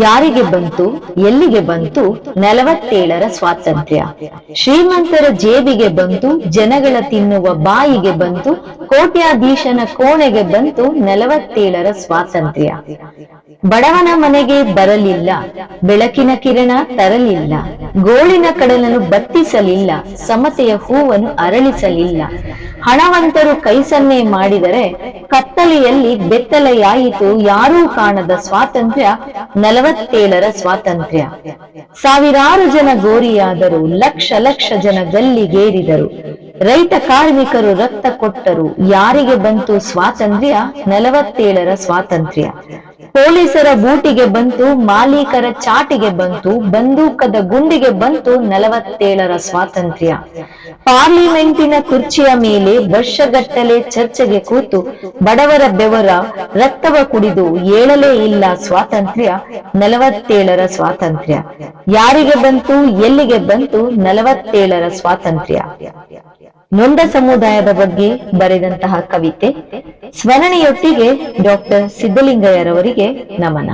ಯಾರಿಗೆ ಬಂತು, ಎಲ್ಲಿಗೆ ಬಂತು, ನಲವತ್ತೇಳರ ಸ್ವಾತಂತ್ರ್ಯ. ಶ್ರೀಮಂತರ ಜೇಬಿಗೆ ಬಂತು, ಜನಗಳ ತಿನ್ನುವ ಬಾಯಿಗೆ ಬಂತು, ಕೋಟ್ಯಾಧೀಶನ ಕೋಣೆಗೆ ಬಂತು, ನಲವತ್ತೇಳರ ಸ್ವಾತಂತ್ರ್ಯ. ಬಡವನ ಮನೆಗೆ ಬರಲಿಲ್ಲ, ಬೆಳಕಿನ ಕಿರಣ ತರಲಿಲ್ಲ, ಗೋಳಿನ ಕಡಲನ್ನು ಬತ್ತಿಸಲಿಲ್ಲ, ಸಮತೆಯ ಹೂವನ್ನು ಅರಳಿಸಲಿಲ್ಲ. ಹಣವಂತರು ಕೈ ಸನ್ನೆ ಮಾಡಿದರೆ ಕತ್ತಲೆಯಲ್ಲಿ ಬೆತ್ತಲೆಯಾಯಿತು ಯಾರೂ ಕಾಣದ ಸ್ವಾತಂತ್ರ್ಯ, ನಲವತ್ತೇಳರ ಸ್ವಾತಂತ್ರ್ಯ. ಸಾವಿರಾರು ಜನ ಗೋರಿಯಾದರು, ಲಕ್ಷ ಲಕ್ಷ ಜನ ಗಲ್ಲಿಗೇರಿದರು. ರೈತ ಕಾರ್ಮಿಕರು ರಕ್ತ ಕೊಟ್ಟರು. ಯಾರಿಗೆ ಬಂತು ಸ್ವಾತಂತ್ರ್ಯ? ನಲವತ್ತೇಳರ ಸ್ವಾತಂತ್ರ್ಯ. ಪೊಲೀಸರ ಬೂಟಿಗೆ ಬಂತು, ಮಾಲೀಕರ ಚಾಟಿಗೆ ಬಂತು, ಬಂದೂಕದ ಗುಂಡಿಗೆ ಬಂತು ನಲವತ್ತೇಳರ ಸ್ವಾತಂತ್ರ್ಯ. ಪಾರ್ಲಿಮೆಂಟಿನ ಕುರ್ಚಿಯ ಮೇಲೆ ವರ್ಷಗಟ್ಟಲೆ ಚರ್ಚೆಗೆ ಕೂತು ಬಡವರ ಬೆವರ ರಕ್ತವ ಕುಡಿದು ಏಳಲೇ ಇಲ್ಲ ಸ್ವಾತಂತ್ರ್ಯ, ನಲವತ್ತೇಳರ ಸ್ವಾತಂತ್ರ್ಯ. ಯಾರಿಗೆ ಬಂತು, ಎಲ್ಲಿಗೆ ಬಂತು, ನಲವತ್ತೇಳರ ಸ್ವಾತಂತ್ರ್ಯ. ನೊಂದ ಸಮುದಾಯದ ಬಗ್ಗೆ ಬರೆದಂತಹ ಕವಿತೆ. ಸ್ಮರಣೆಯೊಟ್ಟಿಗೆ ಡಾಕ್ಟರ್ ಸಿದ್ದಲಿಂಗಯ್ಯರವರಿಗೆ ನಮನ.